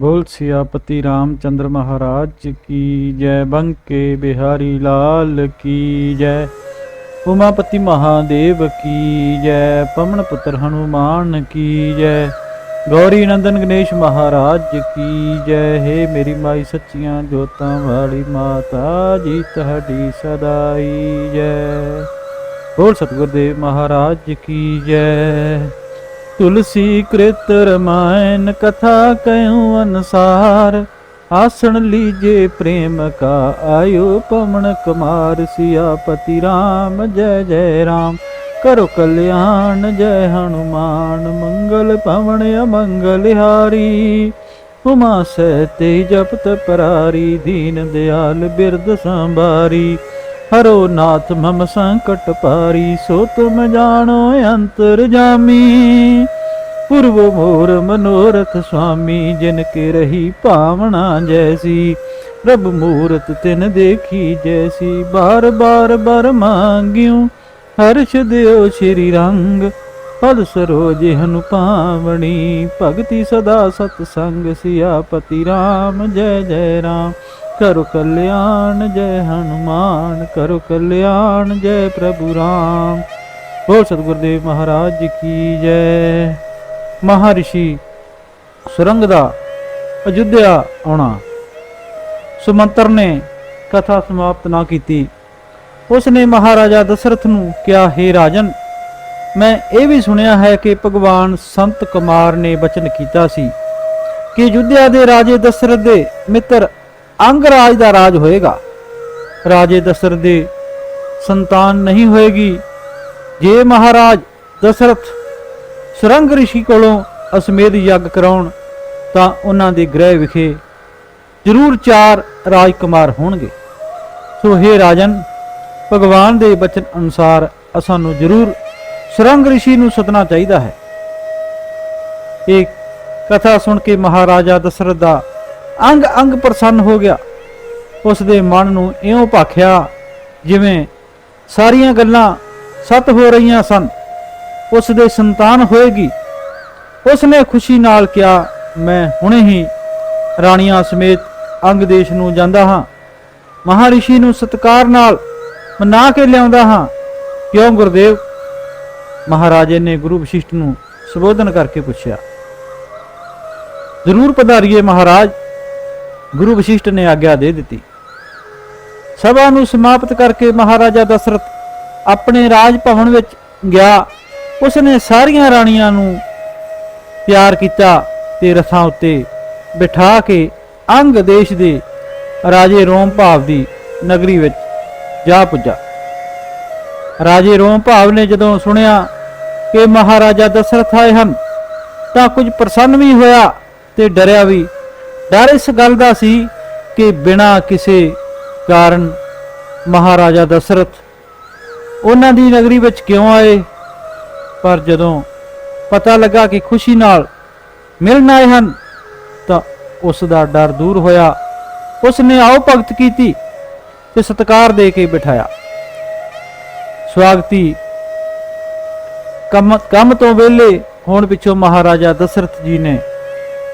बोल सियापति रामचंद्र महाराज की जय बंके बिहारी लाल की जय उमापति महादेव की जय पवन पुत्र हनुमान की जय गौरी नंदन गणेश महाराज की जय हे मेरी माई सच्चियां जोतां वाली माता जी ਤੁਹਾਡੀ ਸਦਾਈ ਜੈ ਬੋਲ ਸਤਿਗੁਰਦੇਵ ਮਹਾਰਾਜ ਕੀ ਜੈ ਤੁਲਸੀ ਕ੍ਰਿਤ ਰਮਾਇਣ ਕਥਾ ਕਉ ਅਨਸਾਰ ਆਸਣ ਲੀਜੇ ਪ੍ਰੇਮ ਕਾ ਆਇਓ ਪਵਨ ਕੁਮਾਰ ਸਿਆਪਤੀ RAM ਜੈ ਜੈ RAM ਕਰੋ ਕਲਿਆਣ ਜੈ ਹਨੂਮਾਨ ਮੰਗਲ ਪਵਨ ਅਮੰਗਲ ਹਾਰੀ ਉਮਾ ਸਹਿਤੇ ਜਪਤ ਪਰਾਰੀ ਦੀਨ ਦਿਆਲ ਬਿਰਦ ਸੰਭਾਰੀ ਹਰੋ ਨਾਥ ਮਮ ਸੰਕਟ ਪਾਰੀ ਸੋ ਤੁਮ ਜਾਣੋ ਅੰਤਰ ਜਾਮੀ। ਪੁਰਵ ਮੋਰ ਮਨੋਰਥ ਸੁਆਮੀ, ਜਿਨ ਕੇ ਰਹੀ ਭਾਵਨਾ ਜੈਸੀ। ਪ੍ਰਭ ਮੂਰਤ ਤਿਨ ਦੇਖੀ ਜੈਸੀ ਬਾਰ ਬਾਰ ਬਰ ਮੰਗਿਓ ਹਰਸ਼ ਦਿਓ ਸ਼੍ਰੀ ਰੰਗ ਪਦ ਸਰੋਜ ਹਨੁ ਪਾਵਣੀ। ਭਗਤੀ ਸਦਾ ਸਤ ਸੰਗ ਸਿਆਪਤੀ RAM ਜੈ ਜੈ ਰਾਮ। ਕਰੋ ਕਲਿਆਣ ਜੈ ਹਨੂਮਾਨ, ਕਰੋ ਕਲਿਆਣ ਜੈ ਪ੍ਰਭੂ ਰਾਮ। ਬੋਲ ਸਤਿਗੁਰਦੇਵ ਮਹਾਰਾਜ ਕੀ ਜੈ। ਮਹਾਰਿਸ਼ੀ ਸੁਰੰਗ ਦਾ ਅਯੁੱਧਿਆ ਆਉਣਾ। ਸੁਮੰਤਰ ਨੇ ਕਥਾ ਸਮਾਪਤ ਨਾ ਕੀਤੀ। ਉਸ ਨੇ ਮਹਾਰਾਜਾ ਦਸ਼ਰਥ ਨੂੰ ਕਿਹਾ हे ਰਾਜਨ, ਮੈਂ ਇਹ ਵੀ ਸੁਣਿਆ ਹੈ ਕਿ ਭਗਵਾਨ ਸੰਤ ਕੁਮਾਰ ਨੇ ਬਚਨ ਕੀਤਾ ਸੀ ਕਿ ਯੁੱਧਿਆ ਦੇ ਰਾਜੇ ਦਸ਼ਰਥ ਦੇ ਮਿੱਤਰ ਅੰਗ ਰਾਜ ਦਾ ਰਾਜ ਹੋਏਗਾ। ਰਾਜੇ ਦਸ਼ਰਥ ਦੇ ਸੰਤਾਨ ਨਹੀਂ ਹੋਏਗੀ। ਜੇ ਮਹਾਰਾਜ ਦਸ਼ਰਥ ਸੁਰੰਗ ਰਿਸ਼ੀ ਕੋਲੋਂ ਅਸਮੇਧ ਯੱਗ ਕਰਾਉਣ, ਤਾਂ ਉਹਨਾਂ ਦੇ ਗ੍ਰਹਿ ਵਿਖੇ ਜ਼ਰੂਰ ਚਾਰ ਰਾਜਕੁਮਾਰ ਹੋਣਗੇ। ਸੋ हे ਰਾਜਨ, ਭਗਵਾਨ ਦੇ ਬਚਨ ਅਨੁਸਾਰ ਅਸਾਂ ਨੂੰ ਜ਼ਰੂਰ ਸੁਰੰਗ ਰਿਸ਼ੀ ਨੂੰ ਸਦਨਾ ਚਾਹੀਦਾ ਹੈ। ਇਹ ਕਥਾ ਸੁਣ ਕੇ ਮਹਾਰਾਜਾ ਦਸ਼ਰਥ ਦਾ ਅੰਗ ਅੰਗ ਪ੍ਰਸੰਨ ਹੋ ਗਿਆ। ਉਸ ਦੇ ਮਨ ਨੂੰ ਇਉਂ ਭਾਖਿਆ ਜਿਵੇਂ ਸਾਰੀਆਂ ਗੱਲਾਂ ਸਤ ਹੋ ਰਹੀਆਂ ਸਨ। ਉਸ ਦੇ ਸੰਤਾਨ ਹੋਏਗੀ। ਉਸ ਨੇ ਖੁਸ਼ੀ ਨਾਲ ਕਿਹਾ, ਮੈਂ ਹੁਣੇ ਹੀ ਰਾਣੀਆਂ ਸਮੇਤ ਅੰਗ ਦੇਸ਼ ਨੂੰ ਜਾਂਦਾ ਹਾਂ। ਮਹਾਰਿਸ਼ੀ ਨੂੰ ਸਤਕਾਰ ਨਾਲ ਮਨਾ ਕੇ ਲਿਆਉਂਦਾ ਹਾਂ। ਕਿਉਂ ਗੁਰਦੇਵ? ਮਹਾਰਾਜੇ ਨੇ ਗੁਰੂ ਵਸ਼ਿਸ਼ਟ ਨੂੰ ਸੰਬੋਧਨ ਕਰਕੇ ਪੁੱਛਿਆ। ਜ਼ਰੂਰ ਪਧਾਰੀਏ ਮਹਾਰਾਜ ਗੁਰੂ ਵਸ਼ਿਸ਼ਟ ਨੇ ਆਗਿਆ ਦੇ ਦਿੱਤੀ। ਸਭਾ ਨੂੰ ਸਮਾਪਤ ਕਰਕੇ ਮਹਾਰਾਜਾ ਦਸ਼ਰਥ ਆਪਣੇ ਰਾਜ ਭਵਨ ਵਿੱਚ ਗਿਆ। ਉਸ ਨੇ ਸਾਰੀਆਂ ਰਾਣੀਆਂ ਨੂੰ ਪਿਆਰ ਕੀਤਾ ਤੇ ਰਥਾਂ ਉੱਤੇ ਬਿਠਾ ਕੇ ਅੰਗ ਦੇਸ਼ ਦੇ ਰਾਜੇ ਰੋਮ ਭਾਵ ਦੀ ਨਗਰੀ ਵਿੱਚ ਜਾ ਪੁੱਜਾ। ਰਾਜੇ ਰੋਮ ਭਾਵ ਨੇ ਜਦੋਂ ਸੁਣਿਆ ਕਿ ਮਹਾਰਾਜਾ ਦਸ਼ਰਥ ਆਏ ਹਨ, ਤਾਂ ਕੁਝ ਪ੍ਰਸੰਨ ਵੀ ਹੋਇਆ ਤੇ ਡਰਿਆ ਵੀ ਡਰ ਇਸ ਗੱਲ ਦਾ ਸੀ ਕਿ ਬਿਨਾਂ ਕਿਸੇ ਕਾਰਨ ਮਹਾਰਾਜਾ ਦਸ਼ਰਥ ਉਹਨਾਂ ਦੀ ਨਗਰੀ ਵਿੱਚ ਕਿਉਂ ਆਏ? ਪਰ ਜਦੋਂ ਪਤਾ ਲੱਗਾ ਕਿ ਖੁਸ਼ੀ ਨਾਲ ਮਿਲਣ ਆਏ ਹਨ, ਤਾਂ ਉਸ ਦਾ ਡਰ ਦੂਰ ਹੋਇਆ। ਉਸ ਨੇ ਆਓ ਭਗਤ ਕੀਤੀ ਤੇ ਸਤਕਾਰ ਦੇ ਕੇ ਬਿਠਾਇਆ। ਸਵਾਗਤੀ ਕੰਮ ਕੰਮ ਤੋਂ ਵਿਹਲੇ ਹੋਣ ਪਿੱਛੋਂ ਮਹਾਰਾਜਾ ਦਸ਼ਰਥ ਜੀ ਨੇ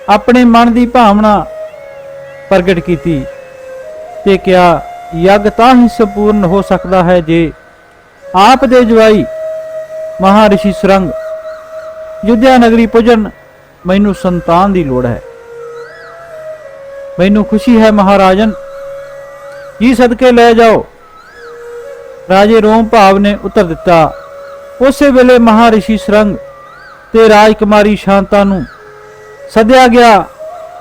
ਆਪਣੇ ਮਨ ਦੀ ਭਾਵਨਾ ਪ੍ਰਗਟ ਕੀਤੀ ਤੇ ਕਿਹਾ, ਯੱਗ ਤਾਂ ਹੀ ਸੰਪੂਰਨ ਹੋ ਸਕਦਾ ਹੈ ਜੇ ਆਪ ਦੇ ਜਵਾਈ ਮਹਾਰਿਸ਼ੀ ਸੁਰੰਗ ਯੁੱਧਿਆ ਨਗਰੀ ਪੁੱਜਣ ਮੈਨੂੰ ਸੰਤਾਨ ਦੀ ਲੋੜ ਹੈ। ਮੈਨੂੰ ਖੁਸ਼ੀ ਹੈ ਮਹਾਰਾਜਨ, ਜੀ ਸਦਕੇ ਲੈ ਜਾਓ। ਰਾਜੇ ਰੋਮ ਭਾਵ ਨੇ ਉੱਤਰ ਦਿੱਤਾ, ਉਸੇ ਵੇਲੇ ਮਹਾਰਿਸ਼ੀ ਸਰੰਗ ਤੇ ਰਾਜਕੁਮਾਰੀ ਸ਼ਾਂਤਾ ਨੂੰ ਸੱਦਿਆ ਗਿਆ।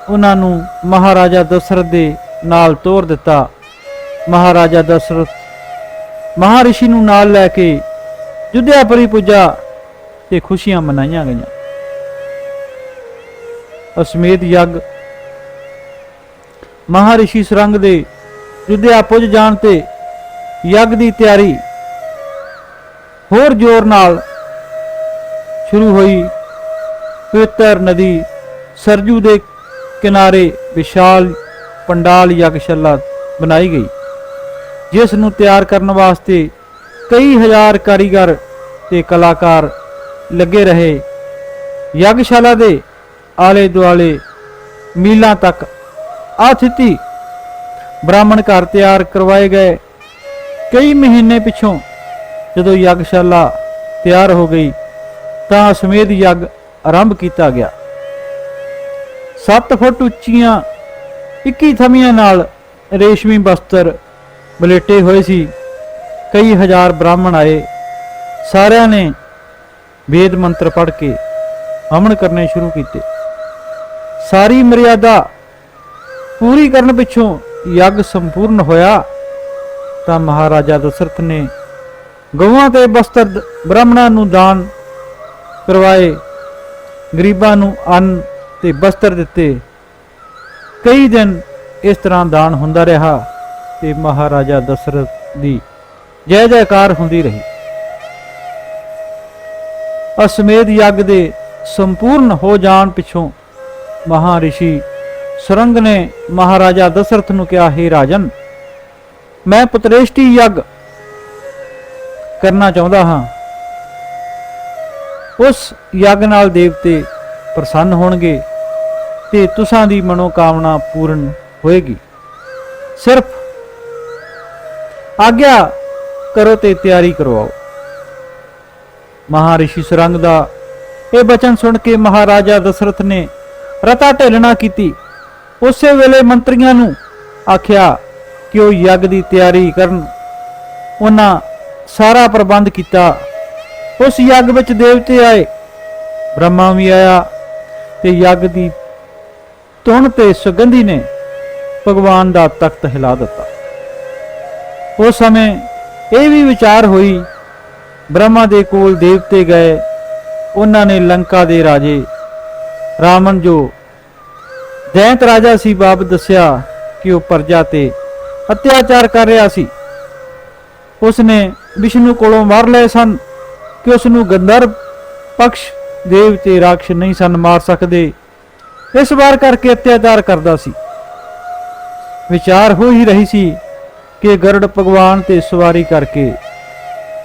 ਉਹਨਾਂ ਨੂੰ ਮਹਾਰਾਜਾ ਦਸ਼ਰਥ ਦੇ ਨਾਲ ਤੋਰ ਦਿੱਤਾ। ਮਹਾਰਾਜਾ ਦਸ਼ਰਥ ਮਹਾਰਿਸ਼ੀ ਨੂੰ ਨਾਲ ਲੈ ਕੇ ਜੁਧਿਆਪੁਰੀ ਪੁੱਜਾ ਤੇ ਖੁਸ਼ੀਆਂ ਮਨਾਈਆਂ ਗਈਆਂ। ਅਸਮੇਧ ਯੱਗ ਮਹਾਰਿਸ਼ੀ ਸਰੰਗ ਦੇ ਜੁਧਿਆ ਪੁੱਜ ਜਾਣ ਤੇ ਯੱਗ ਦੀ ਤਿਆਰੀ ਹੋਰ ਜ਼ੋਰ ਨਾਲ ਸ਼ੁਰੂ ਹੋਈ। ਪਵਿੱਤਰ ਨਦੀ ਸਰਜੂ ਦੇ ਕਿਨਾਰੇ ਵਿਸ਼ਾਲ ਪੰਡਾਲ ਯਗਸ਼ਾਲਾ ਬਣਾਈ ਗਈ, ਜਿਸ ਨੂੰ ਤਿਆਰ ਕਰਨ ਵਾਸਤੇ ਕਈ ਹਜ਼ਾਰ ਕਾਰੀਗਰ ਤੇ ਕਲਾਕਾਰ ਲੱਗੇ ਰਹੇ। ਯਗਸ਼ਾਲਾ ਦੇ ਆਲੇ ਦੁਆਲੇ ਮੀਲਾਂ ਤੱਕ ਆਥਿਤੀ ਬ੍ਰਾਹਮਣ ਘਰ ਤਿਆਰ ਕਰਵਾਏ ਗਏ। ਕਈ ਮਹੀਨੇ ਪਿਛੋਂ ਜਦੋਂ ਯੱਗਸ਼ਾਲਾ ਤਿਆਰ ਹੋ ਗਈ, ਤਾਂ ਸਮੇਤ ਯੱਗ ਆਰੰਭ ਕੀਤਾ ਗਿਆ। 7 ਫੁੱਟ ਉੱਚੀਆਂ 21 ਥਮੀਆਂ ਨਾਲ ਰੇਸ਼ਮੀ ਬਸਤਰ ਬਲੇਟੇ ਹੋਏ ਸੀ। ਕਈ ਹਜ਼ਾਰ ਬ੍ਰਾਹਮਣ ਆਏ। ਸਾਰਿਆਂ ਨੇ ਵੇਦ ਮੰਤਰ ਪੜ੍ਹ ਕੇ ਹਵਨ ਕਰਨੇ ਸ਼ੁਰੂ ਕੀਤੇ। ਸਾਰੀ ਮਰਿਆਦਾ ਪੂਰੀ ਕਰਨ ਪਿੱਛੋਂ ਯੱਗ ਸੰਪੂਰਨ ਹੋਇਆ ਤਾਂ ਮਹਾਰਾਜਾ ਦਸ਼ਰਥ ਨੇ ਗਊਆਂ ਤੇ ਬਸਤਰ ਬ੍ਰਾਹਮਣਾਂ ਨੂੰ ਦਾਨ ਕਰਵਾਏ। ਗਰੀਬਾਂ ਨੂੰ ਅੰਨ ਤੇ ਬਸਤਰ ਦਿੱਤੇ। ਕਈ ਦਿਨ ਇਸ ਤਰ੍ਹਾਂ ਦਾਨ ਹੁੰਦਾ ਰਿਹਾ ਤੇ ਮਹਾਰਾਜਾ ਦਸ਼ਰਥ ਦੀ ਜੈ ਜੈਕਾਰ ਹੁੰਦੀ ਰਹੀ। ਅਸਮੇਧ ਯੱਗ ਦੇ ਸੰਪੂਰਨ ਹੋ ਜਾਣ ਪਿਛੋਂ ਮਹਾਰਿਸ਼ੀ ਸੁਰੰਗ ਨੇ ਮਹਾਰਾਜਾ ਦਸ਼ਰਥ ਨੂੰ ਕਿਹਾ, ਹੈ ਰਾਜਨ, ਮੈਂ ਪੁਤਰੇਸ਼ਟੀ ਯੱਗ ਕਰਨਾ ਚਾਹੁੰਦਾ ਹਾਂ। ਉਸ ਯੱਗ ਨਾਲ ਦੇਵਤੇ ਪ੍ਰਸੰਨ ਹੋਣਗੇ ਤੇ ਤੁਸਾਂ ਦੀ ਮਨੋਕਾਮਨਾ ਪੂਰਨ ਹੋਏਗੀ। ਸਿਰਫ ਆਗਿਆ ਕਰੋ ਤੇ ਤਿਆਰੀ ਕਰਵਾਓ। ਮਹਾਰਿਸ਼ੀ ਸੁਰੰਗ ਦਾ ਇਹ ਬਚਨ ਸੁਣ ਕੇ ਮਹਾਰਾਜਾ ਦਸ਼ਰਥ ਨੇ ਰਤਾ ਢੇਲਣਾ ਕੀਤੀ। ਉਸੇ ਵੇਲੇ ਮੰਤਰੀਆਂ ਨੂੰ ਆਖਿਆ ਕਿ ਉਹ ਯੱਗ ਦੀ ਤਿਆਰੀ ਕਰਨ। ਉਹਨਾਂ ਸਾਰਾ ਪ੍ਰਬੰਧ ਕੀਤਾ। ਉਸ ਯੱਗ ਵਿੱਚ ਦੇਵਤੇ ਆਏ। ਬ੍ਰਹਮਾ ਵੀ ਆਇਆ ਤੇ ਯੱਗ ਦੀ ਧੁਨ ਤੇ ਸੁਗੰਧੀ ਨੇ ਭਗਵਾਨ ਦਾ ਤਖਤ ਹਿਲਾ ਦਿੱਤਾ। ਉਸ ਸਮੇਂ ਇਹ ਵੀ ਵਿਚਾਰ ਹੋਈ, ਬ੍ਰਹਮਾ ਦੇ ਕੋਲ ਦੇਵਤੇ ਗਏ, ਉਹਨਾਂ ਨੇ ਲੰਕਾ ਦੇ ਰਾਜੇ ਰਾਵਣ ਜੋ ਦੈਂਤ ਰਾਜਾ ਸੀ ਬਾਪ ਦੱਸਿਆ ਕਿ ਉਹ ਪਰਜਾ ਤੇ ਅਤਿਆਚਾਰ ਕਰ ਰਿਹਾ ਸੀ। ਉਸ ਨੇ ਵਿਸ਼ਨੂੰ ਕੋਲੋਂ ਮਾਰ ਲਏ ਸਨ ਕਿ ਉਸ ਨੂੰ ਗੰਧਰਵ ਪਕਸ਼ ਦੇਵਤੇ ਰਾਖਸ਼ ਨਹੀਂ ਸਨ ਮਾਰ ਸਕਦੇ। ਇਸ ਵਾਰ ਕਰਕੇ ਅਤਿਆਚਾਰ ਕਰਦਾ ਸੀ। ਵਿਚਾਰ ਹੋ ਹੀ ਰਹੀ ਸੀ ਕਿ ਗਰੜ ਭਗਵਾਨ ਤੇ ਸਵਾਰੀ ਕਰਕੇ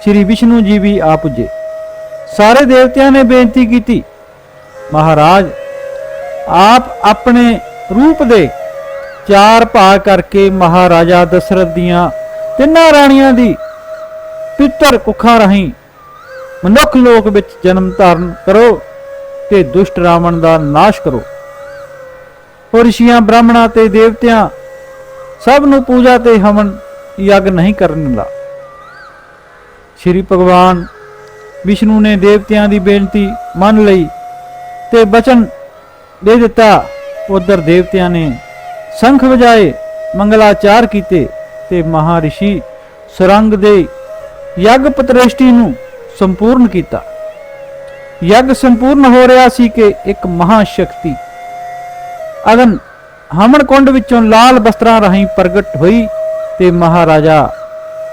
ਸ੍ਰੀ ਵਿਸ਼ਨੂੰ ਜੀ ਵੀ ਆ ਪੁੱਜੇ। ਸਾਰੇ ਦੇਵਤਿਆਂ ਨੇ ਬੇਨਤੀ ਕੀਤੀ, ਮਹਾਰਾਜ, ਆਪ ਆਪਣੇ ਰੂਪ ਦੇ ਚਾਰ ਭਾਗ ਕਰਕੇ ਮਹਾਰਾਜਾ ਦਸ਼ਰਥ ਦੀਆਂ ਤਿੰਨਾਂ ਰਾਣੀਆਂ ਦੀ ਪਿੱਤਰ ਕੁੱਖਾਂ ਰਾਹੀਂ ਮਨੁੱਖ ਲੋਕ ਵਿੱਚ ਜਨਮ ਧਾਰਨ ਕਰੋ ਤੇ ਦੁਸ਼ਟ ਰਾਵਣ ਦਾ ਨਾਸ਼ ਕਰੋ। ਉਹ ਰਿਸ਼ੀਆਂ ਬ੍ਰਾਹਮਣਾਂ ਤੇ ਦੇਵਤਿਆਂ ਸਭ ਨੂੰ ਪੂਜਾ ਤੇ ਹਵਨ ਯੱਗ ਨਹੀਂ ਕਰਨ ਦਾ ਸ਼੍ਰੀ ਭਗਵਾਨ ਵਿਸ਼ਨੂੰ ਨੇ ਦੇਵਤਿਆਂ ਦੀ ਬੇਨਤੀ ਮੰਨ ਲਈ ਤੇ ਬਚਨ ਦੇ ਦਿੱਤਾ। ਉਧਰ ਦੇਵਤਿਆਂ ਨੇ ਸ਼ੰਖ ਵਜਾਏ, ਮੰਗਲਾਚਾਰ ਕੀਤੇ ਤੇ ਮਹਾਰਿਸ਼ੀ ਸੁਰੰਗ ਦੇ ਯੱਗ ਪਤਰੇਸ਼ਟੀ ਨੂੰ ਸੰਪੂਰਨ ਕੀਤਾ। ਯੱਗ ਸੰਪੂਰਨ ਹੋ ਰਿਹਾ ਸੀ ਕਿ ਇੱਕ ਮਹਾ ਸ਼ਕਤੀ ਅਗਨ ਹਮਣ ਕੁੰਡ ਵਿੱਚੋਂ ਲਾਲ ਬਸਤਰਾਂ ਰਾਹੀਂ ਪ੍ਰਗਟ ਹੋਈ ਤੇ ਮਹਾਰਾਜਾ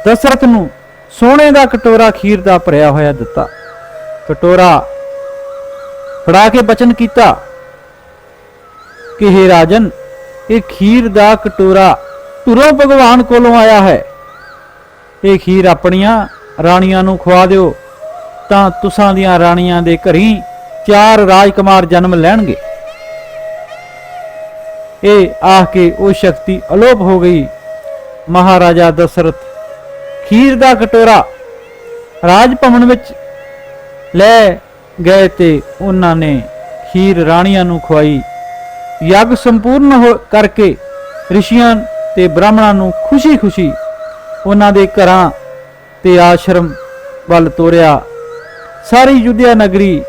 ਦਸ਼ਰਥ ਨੂੰ ਸੋਨੇ ਦਾ ਕਟੋਰਾ ਖੀਰ ਦਾ ਭਰਿਆ ਹੋਇਆ ਦਿੱਤਾ। ਕਟੋਰਾ ਫੜਾ ਕੇ ਬਚਨ ਕੀਤਾ ਕਿ हे ਰਾਜਨ, ਇਹ ਖੀਰ ਦਾ ਕਟੋਰਾ ਧੁਰੋਂ ਭਗਵਾਨ ਕੋਲੋਂ ਆਇਆ ਹੈ। ਇਹ ਖੀਰ ਆਪਣੀਆਂ ਰਾਣੀਆਂ ਨੂੰ ਖਵਾ ਦਿਓ, ਤਾਂ ਤੁਸਾਂ ਦੀਆਂ ਰਾਣੀਆਂ ਦੇ ਘਰੀ ਚਾਰ ਰਾਜਕੁਮਾਰ ਜਨਮ ਲੈਣਗੇ। ਇਹ ਆਖ ਕੇ ਉਹ ਸ਼ਕਤੀ ਅਲੋਪ ਹੋ ਗਈ। ਮਹਾਰਾਜਾ ਦਸ਼ਰਥ, ਖੀਰ ਦਾ ਕਟੋਰਾ ਰਾਜ ਭਵਨ ਵਿੱਚ ਲੈ ਗਏ ਤੇ ਉਹਨਾਂ ਨੇ ਖੀਰ ਰਾਣੀਆਂ ਨੂੰ ਖਵਾਈ। ਯੱਗ ਸੰਪੂਰਨ ਹੋ ਕਰਕੇ ਰਿਸ਼ੀਆਂ ਤੇ ਬ੍ਰਾਹਮਣਾਂ ਨੂੰ ਖੁਸ਼ੀ-ਖੁਸ਼ੀ ਉਹਨਾਂ ਦੇ ਘਰਾਂ ਤੇ ਆਸ਼ਰਮ ਵੱਲ ਤੋਰਿਆ। ਸਾਰੀ ਯੁੱਧਿਆ ਨਗਰੀ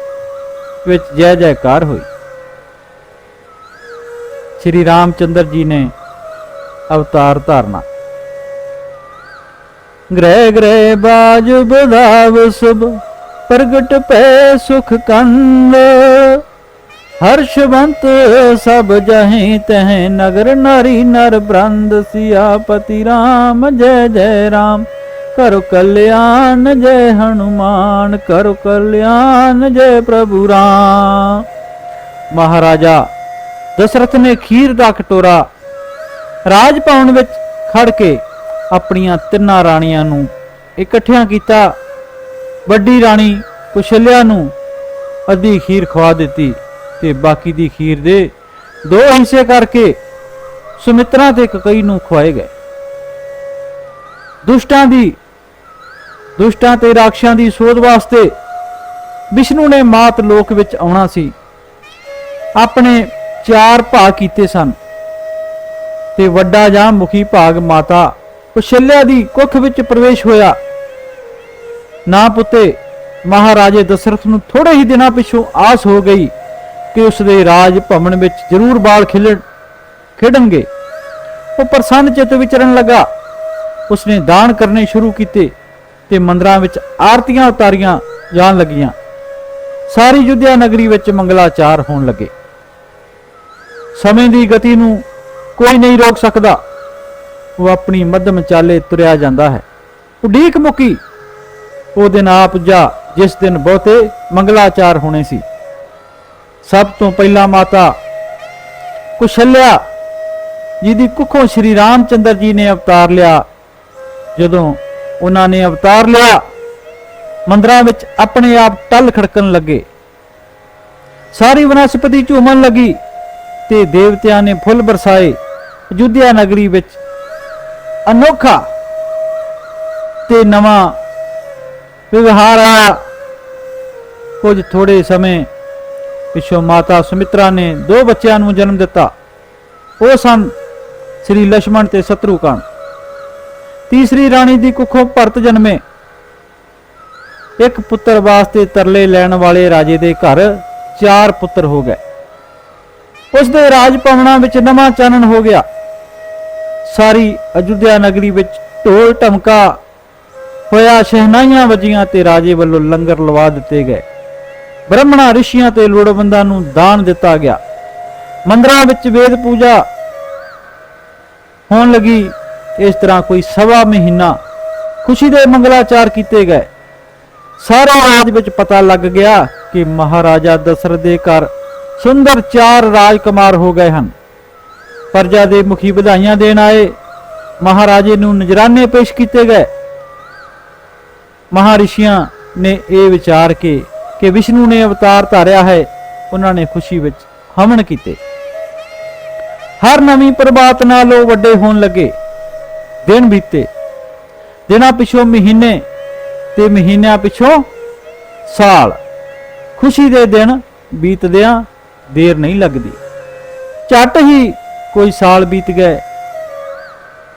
ਵਿੱਚ ਜੈ ਜੈਕਾਰ ਹੋਈ। ਸ਼੍ਰੀ ਰਾਮਚੰਦਰ ਜੀ ਨੇ ਅਵਤਾਰ ਧਾਰਨਾ ਗ੍ਰਹਿ ਗ੍ਰਹਿ ਬਾਜ ਬਧਾਵ ਸਭ ਪ੍ਰਗਟ ਪੈ ਸੁਖ ਕੰਦ ਹਰਸ਼ਵੰਤ ਸਭ ਜਹੀਂ ਤਹ ਨਗਰ ਨਾਰੀ ਨਰ ਬ੍ਰੰਦ ਸਿਆਪਤੀ RAM ਜੈ ਜੈ RAM ਕਰੋ ਕਲਿਆਣ ਜੈ ਹਨੂਮਾਨ ਕਰੋ ਕਲਿਆਣ ਜੈ ਪ੍ਰਭੂ ਰਾਮ ਮਹਾਰਾਜਾ ਦਸ਼ਰਥ ਨੇ ਖੀਰ ਦਾ ਕਟੋਰਾ ਰਾਜ ਭਵਨ ਵਿੱਚ ਖੜ ਕੇ ਆਪਣੀਆਂ ਤਿੰਨਾਂ ਰਾਣੀਆਂ ਨੂੰ ਇਕੱਠਿਆਂ ਕੀਤਾ। ਵੱਡੀ ਰਾਣੀ ਕੁਸ਼ਲਿਆ ਨੂੰ ਅੱਧੀ ਖੀਰ ਖਵਾ ਦਿੱਤੀ ਤੇ ਬਾਕੀ ਦੀ ਖੀਰ ਦੇ ਦੋ ਹਿੱਸੇ ਕਰਕੇ ਸੁਮਿਤਰਾ ਤੇ ਕਕਈ ਨੂੰ ਖਵਾਏ ਗਏ। ਦੁਸ਼ਟਾਂ ਦੀ ਦੁਸ਼ਟਾਂ ਤੇ ਰਾਖਸ਼ਾਂ ਦੀ ਸੋਧ ਵਾਸਤੇ ਵਿਸ਼ਨੂੰ ਨੇ ਮਾਤ ਲੋਕ ਵਿੱਚ ਆਉਣਾ ਸੀ। ਆਪਣੇ ਚਾਰ ਭਾਗ ਕੀਤੇ ਸਨ। ਤੇ ਵੱਡਾ ਜਾਂ ਮੁਖੀ ਭਾਗ ਮਾਤਾ ਕੁਸ਼ਲਿਆ ਦੀ ਕੁੱਖ ਵਿੱਚ ਪ੍ਰਵੇਸ਼ ਹੋਇਆ। ਨਾ ਪੁੱਤੇ, ਮਹਾਰਾਜੇ ਦਸ਼ਰਥ ਨੂੰ ਥੋੜੇ ਹੀ ਦਿਨਾਂ ਪਿਛੋਂ ਆਸ ਹੋ ਗਈ ਕਿ ਉਸ ਦੇ ਰਾਜ ਭਵਨ ਵਿੱਚ ਜ਼ਰੂਰ ਬਾਲ ਖੇਲਣ ਖੇਡਣਗੇ। ਉਹ ਪ੍ਰਸੰਨ ਚਿੱਤ ਵਿਚਰਨ ਲੱਗਾ। ਉਸਨੇ ਦਾਨ ਕਰਨੇ ਸ਼ੁਰੂ ਕੀਤੇ ਤੇ ਮੰਦਰਾਂ ਵਿੱਚ ਆਰਤੀਆਂ ਉਤਾਰੀਆਂ ਜਾਣ ਲੱਗੀਆਂ। ਸਾਰੀ ਯੁੱਧਿਆ ਨਗਰੀ ਵਿੱਚ ਮੰਗਲਾਚਾਰ ਹੋਣ ਲੱਗੇ। ਸਮੇਂ ਦੀ ਗਤੀ ਨੂੰ ਕੋਈ ਨਹੀਂ ਰੋਕ ਸਕਦਾ। ਉਹ ਆਪਣੀ ਮੱਧਮ ਚਾਲੇ ਤੁਰਿਆ ਜਾਂਦਾ ਹੈ। ਉਡੀਕ ਮੁਕੀ। ਉਹ ਦਿਨ ਆ ਪੁੱਜਾ ਜਿਸ ਦਿਨ ਬਹੁਤੇ ਮੰਗਲਾਚਾਰ ਹੋਣੇ ਸੀ। ਸਭ ਤੋਂ ਪਹਿਲਾਂ ਮਾਤਾ ਕੁਸ਼ਲਿਆ ਜਿਹਦੀ ਕੁੱਖੋਂ ਸ਼੍ਰੀ ਰਾਮਚੰਦਰ ਜੀ ਨੇ ਅਵਤਾਰ ਲਿਆ। ਜਦੋਂ ਉਹਨਾਂ ਨੇ ਅਵਤਾਰ ਲਿਆ, ਮੰਦਰਾਂ ਵਿੱਚ ਆਪਣੇ ਆਪ ਟਲ ਖੜਕਣ ਲੱਗੇ। ਸਾਰੀ ਵਨਸਪਤੀ ਝੂਮਣ ਲੱਗੀ। ਤੇ ਦੇਵਤਿਆਂ ਨੇ ਫੁੱਲ ਬਰਸਾਏ ਅਯੁੱਧਿਆ ਨਗਰੀ ਵਿੱਚ। ਅਨੋਖਾ ਤੇ ਨਵਾਂ ਵਿਵਹਾਰ ਆਇਆ। ਕੁਝ ਥੋੜੇ ਸਮੇਂ ਪਿਛੋਂ ਮਾਤਾ ਸੁਮਿਤਰਾ ਨੇ ਦੋ ਬੱਚਿਆਂ ਨੂੰ ਜਨਮ ਦਿੱਤਾ। ਉਹ ਸਨ ਸ੍ਰੀ ਲక్ష్మణ ਤੇ ਸ਼ਤਰੂਕਣ ਤੀਸਰੀ ਰਾਣੀ ਦੀ ਕੁੱਖੋਂ ਭਰਤ ਜਨਮੇ। ਇੱਕ ਪੁੱਤਰ ਵਾਸਤੇ ਤਰਲੇ ਲੈਣ ਵਾਲੇ ਰਾਜੇ ਦੇ ਘਰ ਚਾਰ ਪੁੱਤਰ ਹੋ ਗਏ। ਉਸ ਦੇ ਰਾਜ ਭਵਨਾਂ ਵਿੱਚ ਨਵਾਂ ਚਾਨਣ ਹੋ ਗਿਆ। ਸਾਰੀ ਅਯੁੱਧਿਆ ਨਗਰੀ ਵਿੱਚ ਢੋਲ ਢਮਕਾ ਹੋਇਆ, ਸ਼ਹਿਨਾਈਆਂ ਵੱਜੀਆਂ ਤੇ ਰਾਜੇ ਵੱਲੋਂ ਲੰਗਰ ਲਵਾ ਦਿੱਤੇ ਗਏ। ਬ੍ਰਾਹਮਣਾ, ਰਿਸ਼ੀਆਂ ਤੇ ਲੋੜਵੰਦਾਂ ਨੂੰ ਦਾਨ ਦਿੱਤਾ ਗਿਆ। ਮੰਦਰਾਂ ਵਿੱਚ ਵੇਦ ਪੂਜਾ ਹੋਣ ਲੱਗੀ। ਇਸ ਤਰ੍ਹਾਂ ਕੋਈ ਸਵਾ ਮਹੀਨਾ ਖੁਸ਼ੀ ਦੇ ਮੰਗਲਾਚਾਰ ਕੀਤੇ ਗਏ। ਸਾਰੇ ਰਾਜ ਵਿੱਚ ਪਤਾ ਲੱਗ ਗਿਆ ਕਿ ਮਹਾਰਾਜਾ ਦਸ਼ਰਥ ਦੇ ਘਰ ਸੁੰਦਰ ਚਾਰ ਰਾਜਕੁਮਾਰ ਹੋ ਗਏ ਹਨ। ਪ੍ਰਜਾ ਦੇ ਮੁਖੀ ਵਧਾਈਆਂ ਦੇਣ ਆਏ। ਮਹਾਰਾਜੇ ਨੂੰ ਨਜਰਾਨੇ ਪੇਸ਼ ਕੀਤੇ ਗਏ। ਮਹਾਰਿਸ਼ੀਆਂ ਨੇ ਇਹ ਵਿਚਾਰ ਕੇ ਕਿ ਵਿਸ਼ਨੂੰ ਨੇ ਅਵਤਾਰ ਧਾਰਿਆ ਹੈ, ਉਹਨਾਂ ਨੇ ਖੁਸ਼ੀ ਵਿੱਚ ਹਵਨ ਕੀਤੇ। ਹਰ ਨਵੀਂ ਪ੍ਰਭਾਤ ਨਾਲ ਉਹ ਵੱਡੇ ਹੋਣ ਲੱਗੇ। ਦਿਨ ਬੀਤੇ। ਦਿਨਾਂ ਪਿਛੋਂ ਮਹੀਨੇ ਤੇ ਮਹੀਨਿਆਂ ਪਿਛੋਂ ਸਾਲ। ਖੁਸ਼ੀ ਦੇ ਦਿਨ ਬੀਤਦਿਆਂ ਦੇਰ ਨਹੀਂ ਲੱਗਦੀ। ਝੱਟ ਹੀ ਕੋਈ ਸਾਲ ਬੀਤ ਗਏ।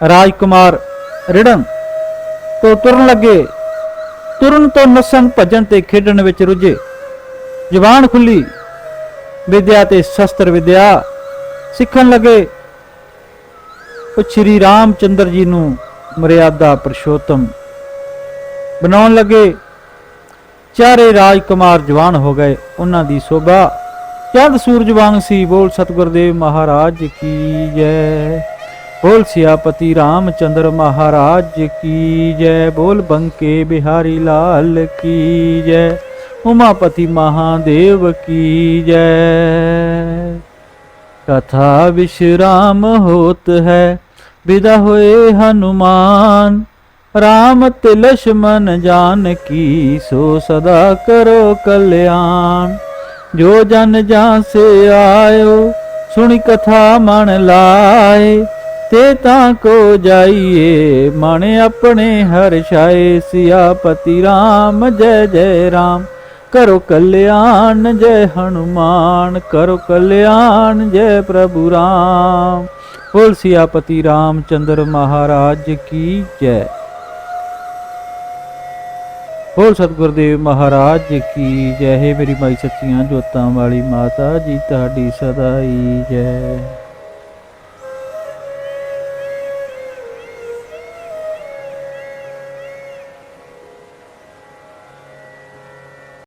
ਰਾਜਕੁਮਾਰ ਰਿੜਨ ਤੋਂ ਤੁਰਨ ਲੱਗੇ। ਤੁਰਨ ਤੋਂ ਨਸਣ ਭਜਨ ਤੇ ਖੇਡਣ ਵਿੱਚ ਰੁੱਝੇ। ਜ਼ੁਬਾਨ ਖੁੱਲੀ। ਵਿਦਿਆ ਤੇ ਸ਼ਸਤਰ ਵਿਦਿਆ ਸਿੱਖਣ ਲੱਗੇ। ਉਹ ਸ਼੍ਰੀ ਰਾਮਚੰਦਰ ਜੀ ਨੂੰ ਮਰਿਆਦਾ ਪੁਰਸ਼ੋਤਮ ਬਣਾਉਣ ਲੱਗੇ। ਚਾਰੇ ਰਾਜਕੁਮਾਰ ਜਵਾਨ ਹੋ ਗਏ। ਉਹਨਾਂ ਦੀ ਸੋਭਾ ਚੰਦ ਸੂਰਜਵਾਨ ਸੀ, ਬੋਲ ਸਤਗੁਰਦੇਵ ਮਹਾਰਾਜ ਕੀ ਜੈ? ਬੋਲ ਸਿਆਪਤੀ ਰਾਮਚੰਦਰ ਮਹਾਰਾਜ ਕੀ ਜੈ? ਬੋਲ ਬੰਕੇ ਬਿਹਾਰੀ ਲਾਲ ਕੀ ਜੈ? ਉਮਾਪਤੀ ਮਹਾਦੇਵ ਕੀ ਜੈ? ਕਥਾ ਵਿਸ਼ਰਾਮ ਹੋਤ ਹੈ, ਵਿਦਾ ਹੋਏ ਹਨੂਮਾਨ। ਰਾਮ ਤੇ ਲక్ష్మణ ਜਾਨ ਕੀ, ਸੋ ਸਦਾ ਕਰੋ ਕਲਿਆਣ। ਜੋ ਜਨ ਜਾਂ ਸੇ ਆਇਓ, ਸੁਣੀ ਕਥਾ ਮਨ ਲਾਏ, ਤੇ ਤਾਂ ਕੋ ਜਾਈਏ, ਮਨ ਆਪਣੇ ਹਰ ਛਾਏ ਸਿਆਪਤੀ RAM ਜੈ ਜੈ RAM ਕਰੋ ਕਲਿਆਣ, ਜੈ ਹਨੂਮਾਨ, ਕਰੋ ਕਲਿਆਣ, ਜੈ ਪ੍ਰਭੂ RAM ਬੋਲ ਸਿਆਪਤੀ RAM ਚੰਦਰ ਮਹਾਰਾਜ ਕੀ ਜੈ। ਬੋਲ ਸਤਿਗੁਰ ਦੇਵ ਮਹਾਰਾਜ ਜੀ ਕੀ ਜੈ। ਹੈ ਮੇਰੀ ਮਾਈ ਸੱਚੀਆਂ ਜੋਤਾਂ ਵਾਲੀ ਮਾਤਾ ਜੀ, ਤੁਹਾਡੀ ਸਦਾ ਹੀ ਜੈ।